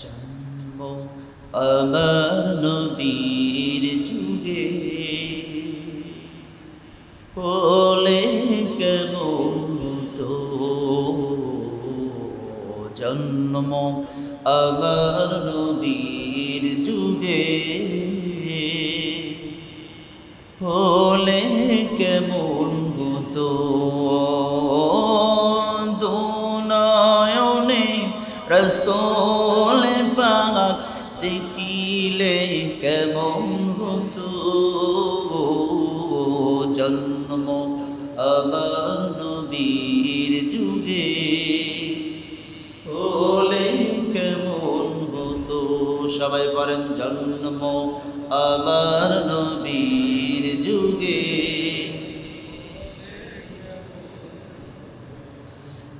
জন্ম আমার নবীর যুগে। হলে কেমন তো জন্ম আমার নবীর যুগে? হলে কেমন রসোল পাক দেখিলে কেমন হতো? জন্ম আমার নবীর যুগে হলে কেমন হতো? সবাই বলেন, জন্ম আমার নবীর যুগে।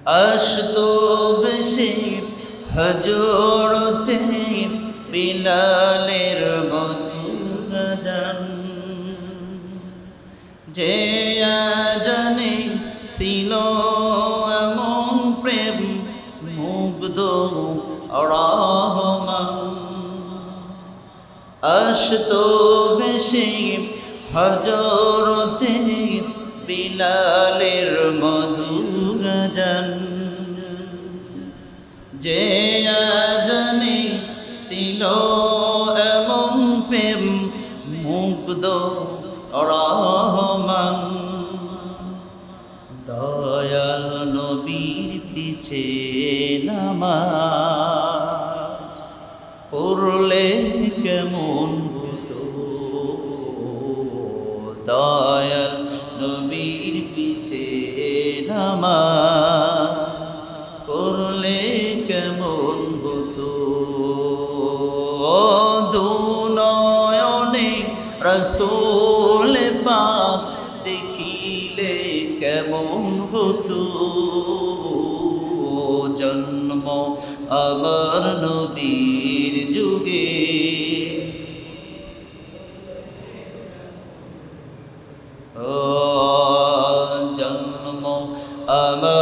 আসতো বেশি হজরতে বিলালের মধুর যে জানে ছিল এমন প্রেম, মুগ্ধ রহমান। আসতো বেশি হজরতে বিলালের মধুর যে আজনে ছিল এমন প্রেম মুগ্ধ রহমান। দয়াল নবীর পিছে নামাজ পড়লে কেমন হতো? দয়াল নবীর পিছে নামাজ কেমন হতো? দুনয়নে রসুল পাক দেখিলে কেমন হতো? জন্ম আমার নবীর যুগে। ও জন্ম আমার